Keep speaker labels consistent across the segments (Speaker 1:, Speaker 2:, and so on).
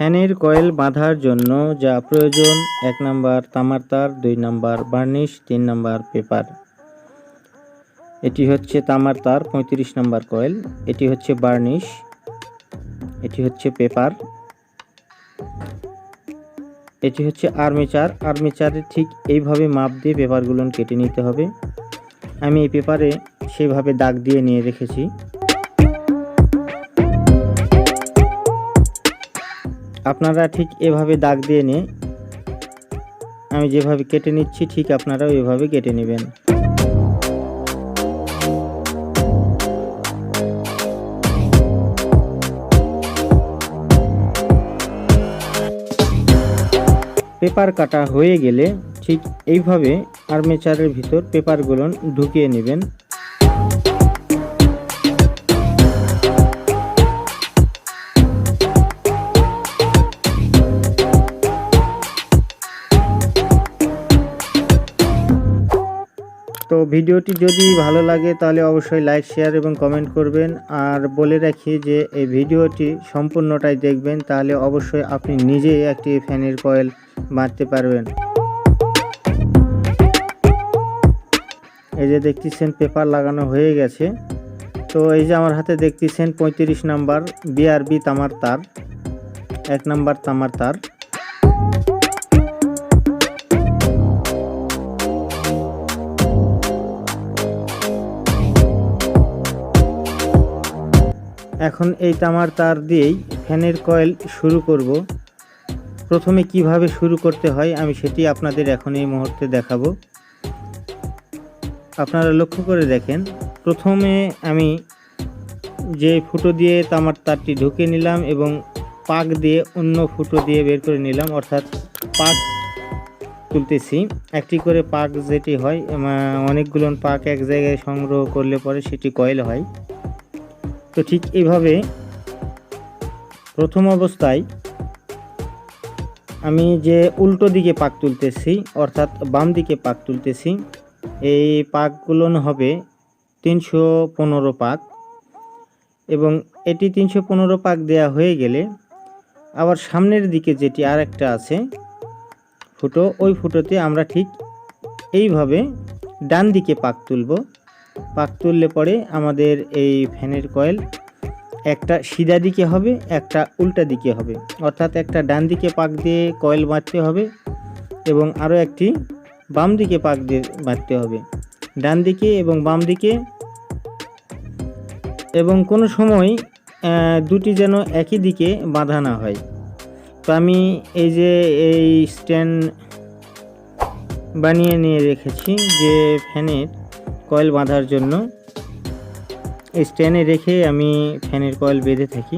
Speaker 1: ফ্যানের কয়েল বাঁধার জন্য যা প্রয়োজন, এক নাম্বার তামার তার, দুই নাম্বার বার্নিশ, তিন নাম্বার পেপার। এটি হচ্ছে তামার তার, পঁয়ত্রিশ নাম্বার কয়েল। এটি হচ্ছে বার্নিশ, এটি হচ্ছে পেপার। এটি হচ্ছে আর্মেচার আর্মেচারে ঠিক এইভাবে মাপ দিয়ে পেপারগুলো কেটে নিতে হবে। আমি এই পেপারে সেভাবে দাগ দিয়ে নিয়ে রেখেছি। আপনারা ঠিক এভাবে দাগ দিয়ে নিয়ে, আমি যেভাবে কেটে নিচ্ছি, ঠিক আপনারাও এভাবে কেটে নেবেন। পেপার কাটা হয়ে গেলে ঠিক এইভাবে আর্মেচারের ভিতর পেপারগুলো ঢুকিয়ে নেবেন। ভিডিওটি যদি ভালো লাগে তাহলে অবশ্যই লাইক, শেয়ার এবং কমেন্ট করবেন। আর বলে রাখি যে, এই ভিডিওটি সম্পূর্ণটাই দেখবেন, তাহলে অবশ্যই আপনি নিজেই একটি ফ্যানের কয়েল বাঁধতে পারবেন। এই যে দেখতেছেন, পেপার লাগানো হয়ে গেছে। তো এই যে আমার হাতে দেখতেছেন, পঁয়ত্রিশ নাম্বার বিআরবি তামার তার, এক নাম্বার তামার তার। এখন এই তামার তার দিয়েই ফ্যানের কয়েল শুরু করব। প্রথমে কীভাবে শুরু করতে হয় আমি সেটি আপনাদের এখন এই মুহূর্তে দেখাবো। আপনারা লক্ষ্য করে দেখেন, প্রথমে আমি যে ফুটো দিয়ে তামার তারটি ঢুকে নিলাম এবং পাক দিয়ে অন্য ফুটো দিয়ে বের করে নিলাম, অর্থাৎ পাক তুলতেছি। একটি করে পাক যেটি হয় অনেকগুলো পাক এক জায়গায় সংগ্রহ করলে পরে সেটি কয়েল হয়। তো ঠিক এইভাবে প্রথম অবস্থায় আমি যে উল্টো দিকে পাক তুলতেছি, অর্থাৎ বাম দিকে পাক তুলতেছি, এই পাকগুলো হবে তিনশো পনেরো পাক এবং এটি তিনশো পনেরো পাক দেয়া হয়ে গেলে আবার সামনের দিকে যেটি আর একটা আছে ফুটো, ওই ফুটোতে আমরা ঠিক এইভাবে ডান দিকে পাক তুলব। পাক তুললে পরে আমাদের এই ফ্যানের কয়েল একটা সিধা দিকে হবে, একটা উল্টা দিকে হবে। অর্থাৎ একটা ডান দিকে পাক দিয়ে কয়েল বাঁধতে হবে এবং আরও একটি বাম দিকে পাক দিয়ে বাঁধতে হবে। ডান দিকে এবং বাম দিকে এবং কোনো সময় দুটি যেন একই দিকে বাঁধা না হয়। তো আমি এই যে এই স্ট্যান্ড বানিয়ে নিয়ে রেখেছি যে ফ্যানের কয়েল বাঁধার জন্য। স্ট্যান্ডে রেখে আমি ফ্যানের কয়েল বেঁধে থাকি।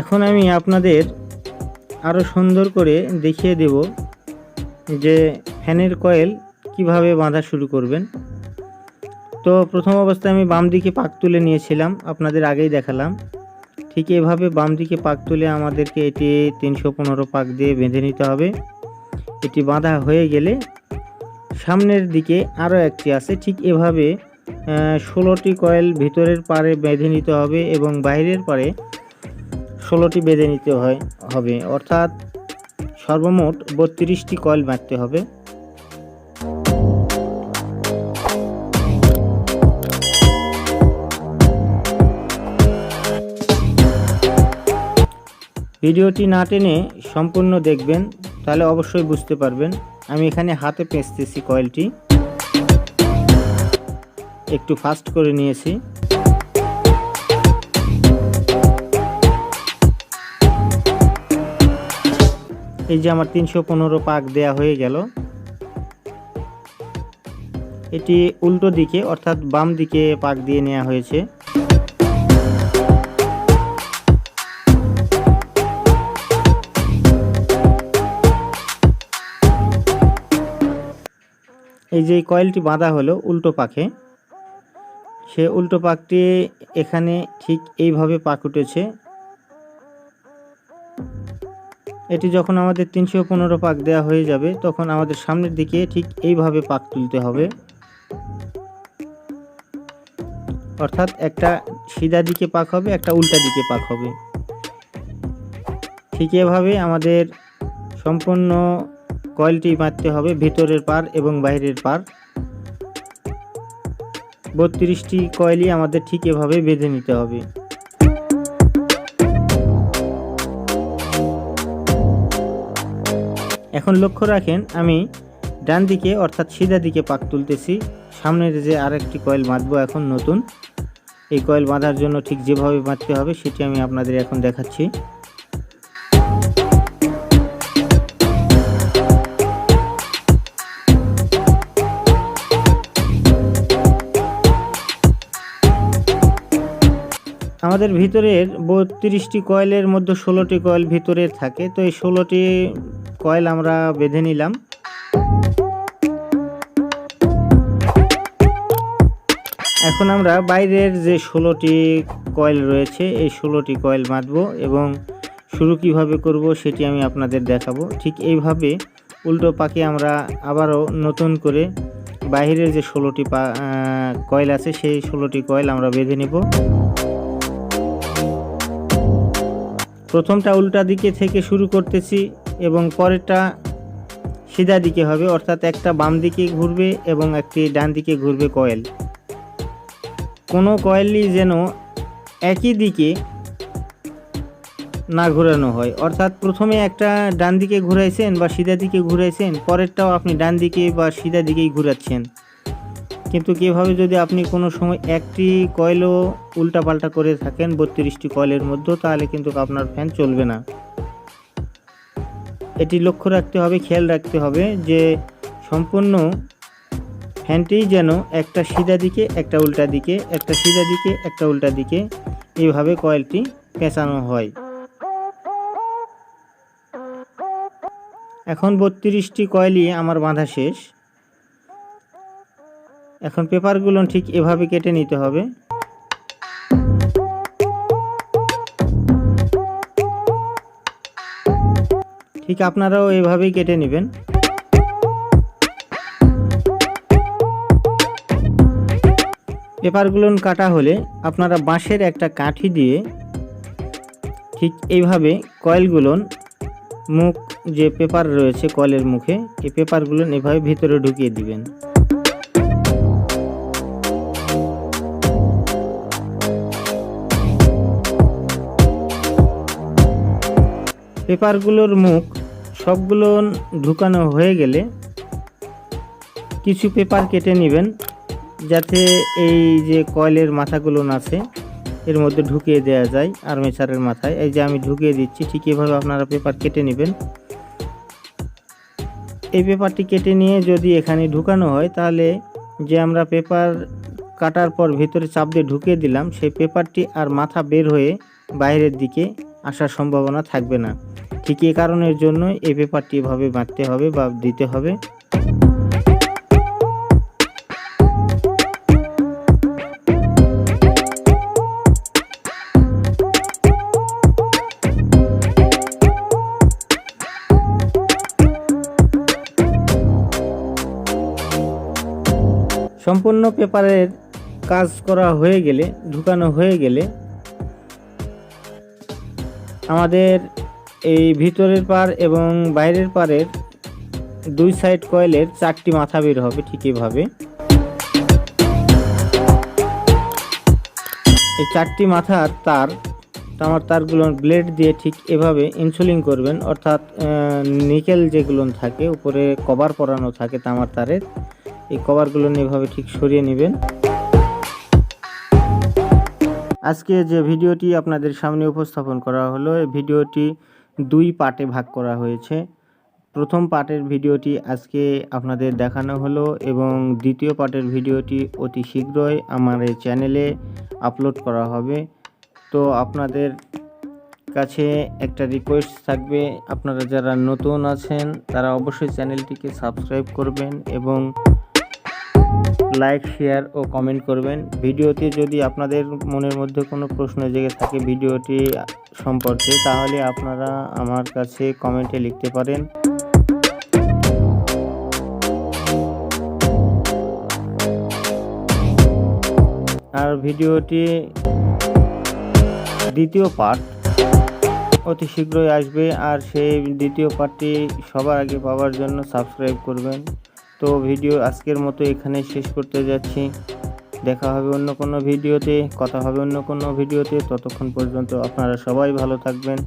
Speaker 1: এখন আমি আপনাদের আরও সুন্দর করে দেখিয়ে দেব যে ফ্যানের কয়েল কীভাবে বাঁধা শুরু করবেন। তো প্রথম অবস্থায় আমি বাম দিকে পাক তুলে নিয়েছিলাম, আপনাদের আগেই দেখালাম। ঠিক এভাবে বাম দিকে পাক তুলে আমাদেরকে এটি তিনশো পনেরো পাক দিয়ে বেঁধে নিতে হবে। এটি বাঁধা হয়ে গেলে সামনের দিকে আরও একটি আছে। ঠিক এভাবে ষোলোটি কয়েল ভিতরের পারে বেঁধে নিতে হবে এবং বাইরের পারে ষোলোটি বেঁধে নিতে হয়, হবে। অর্থাৎ সর্বমোট বত্রিশটি কয়েল বাঁধতে হবে। ভিডিওটি না টেনে সম্পূর্ণ দেখবেন, তাহলে অবশ্যই বুঝতে পারবেন। আমি এখানে হাতে পেঁচতেছি কয়েলটি। একটু ফাস্ট করে নিয়েছি। এই যে আমার তিনশো পনেরো পাক দেয়া হয়ে গেল। এটি উল্টো দিকে, অর্থাৎ বাম দিকে পাক দিয়ে নেওয়া হয়েছে। এই যে কয়েলটি বাঁধা হলো উল্টো পাখে সে উল্টো পাকটি এখানে ঠিক এইভাবে পাক উঠেছে এটি যখন আমাদের তিনশো পনেরো পাক দেওয়া হয়ে যাবে, তখন আমাদের সামনের দিকে ঠিক এইভাবে পাক তুলতে হবে। অর্থাৎ একটা সিধা দিকে পাক হবে, একটা উল্টা দিকে পাক হবে। ঠিক এভাবে আমাদের সম্পূর্ণ কয়েলটি মারতে হবে ভিতরের পার এবং বাইরের পার। বত্রিশটি কয়েলই আমাদের ঠিক এভাবে বেঁধে নিতে হবে। এখন লক্ষ্য রাখেন, আমি ডান দিকে অর্থাৎ সিধা দিকে পাক তুলতেছি। সামনের যে আরেকটি কয়েল বাঁধবো এখন নতুন। এই কয়েল বাঁধার জন্য ঠিক যেভাবে বাঁধতে হবে, সেটি আমি আপনাদের এখন দেখাচ্ছি। আমাদের ভিতরের বত্রিশটি কয়েলের মধ্যে ষোলোটি কয়েল ভিতরে থাকে, তো এই ষোলোটি কয়েল আমরা বেঁধে নিলাম। এখন আমরা বাইরের যে ষোলোটি কয়েল রয়েছে, এই ষোলোটি কয়েল বাঁধবো এবং শুরু কীভাবে করব সেটি আমি আপনাদের দেখাবো। ঠিক এইভাবে উল্টো পাকে আমরা আবারও নতুন করে বাইরের যে ষোলোটি কয়েল আছে, সেই ষোলোটি কয়েল আমরা বেঁধে নেব। প্রথমটা উল্টা দিকে থেকে শুরু করতেছি এবং পরেরটা সিধা দিকে হবে, অর্থাৎ একটা বাম দিকে ঘুরবে এবং একটি ডান দিকে ঘুরবে কয়েল। কোনো কয়েলই যেন একই দিকে না ঘোরানো হয়। অর্থাৎ প্রথমে একটা ডান দিকে ঘুরাইছেন বা সিধা দিকে ঘুরাইছেন, পরেরটাও আপনি ডান দিকে বা সিধা দিকেই ঘুরাচ্ছেন। কিন্তু কীভাবে যদি আপনি কোনো সময় একটি কয়েলও উল্টাপাল্টা করে থাকেন, বত্রিশটি কয়েলের মধ্যে তাহলে কিন্তু আপনার ফ্যান চলবে না। এটি লক্ষ্য রাখতে হবে, খেয়াল রাখতে হবে যে সম্পূর্ণ ফ্যানটি যেন একটা সিধা দিকে, একটা উল্টা দিকে, একটা সিধা দিকে, একটা উল্টা দিকে এইভাবে কয়েলটি পেঁচানো হয়। এখন বত্রিশটি কয়েলই আমার বাঁধা শেষ। এখন পেপারগুলো ঠিক এভাবে কেটে নিতে হবে। ঠিক আপনারাও এভাবেই কেটে নেবেন। পেপারগুলো কাটা হলে আপনারা বাঁশের একটা কাঠি দিয়ে ঠিক এইভাবে কয়েলগুলো মুখ যে পেপার রয়েছে কয়েলের মুখে, এই পেপারগুলো এভাবে ভিতরে ঢুকিয়ে দিবেন। পেপারগুলোর মুখ সবগুলো ঢুকানো হয়ে গেলে কিছু পেপার কেটে নেবেন, যাতে এই যে কয়েলের মাথাগুলো আছে, এর মধ্যে ঢুকিয়ে দেওয়া যায় আর্মেচারের মাথায়। এই যে আমি ঢুকিয়ে দিচ্ছি, ঠিক এভাবে আপনারা পেপার কেটে নেবেন। এই পেপারটি কেটে নিয়ে যদি এখানে ঢুকানো হয়, তাহলে যে আমরা পেপার কাটার পর ভিতরে চাপ দিয়ে ঢুকিয়ে দিলাম, সেই পেপারটি আর মাথা বের হয়ে বাইরের দিকে আসার সম্ভাবনা থাকবে না। ঠিক এ কারণের জন্য এই পেপারটি এভাবে বাঁধতে হবে বা দিতে হবে। সম্পূর্ণ পেপারের কাজ করা হয়ে গেলে, ঢুকানো হয়ে গেলে, আমাদের এই ভিতরের পার এবং বাইরের পারের দুই সাইড কয়েলের চারটি মাথা বের হবে, ঠিক এভাবে। এই চারটি মাথার তার, তামার তারগুলো ব্লেড দিয়ে ঠিক এভাবে ইনসুলিং করবেন, অর্থাৎ নিকেল যেগুলো থাকে, উপরে কভার পরানো থাকে তামার তারের, এই কভারগুলো এভাবে ঠিক সরিয়ে নেবেন। আজকে যে ভিডিওটি আপনাদের সামনে উপস্থাপন করা হলো, এই ভিডিওটি দুই পার্টে ভাগ করা হয়েছে। প্রথম পার্টের ভিডিওটি আজকে আপনাদের দেখানো হলো এবং দ্বিতীয় পার্টের ভিডিওটি অতি শীঘ্রই আমার এই চ্যানেলে আপলোড করা হবে। তো আপনাদের কাছে একটা রিকোয়েস্ট থাকবে, আপনারা যারা নতুন আছেন তারা অবশ্যই চ্যানেলটিকে সাবস্ক্রাইব করবেন এবং লাইক, শেয়ার ও কমেন্ট করবেন। ভিডিওতে যদি আপনাদের মনের মধ্যে কোনো প্রশ্ন জেগে থাকে ভিডিওটি সম্পর্কে, তাহলে আপনারা আমার কাছে কমেন্টে লিখতে পারেন। আর ভিডিওটি দ্বিতীয় পার্ট অতি শীঘ্রই আসবে, আর সেই দ্বিতীয় পার্টটি সবার আগে পাওয়ার জন্য সাবস্ক্রাইব করবেন। তো ভিডিও আজকের মতো এখানে শেষ করতে যাচ্ছি। দেখা হবে অন্য কোনো ভিডিওতে, কথা হবে অন্য কোনো ভিডিওতে। ততক্ষণ পর্যন্ত আপনারা সবাই ভালো থাকবেন।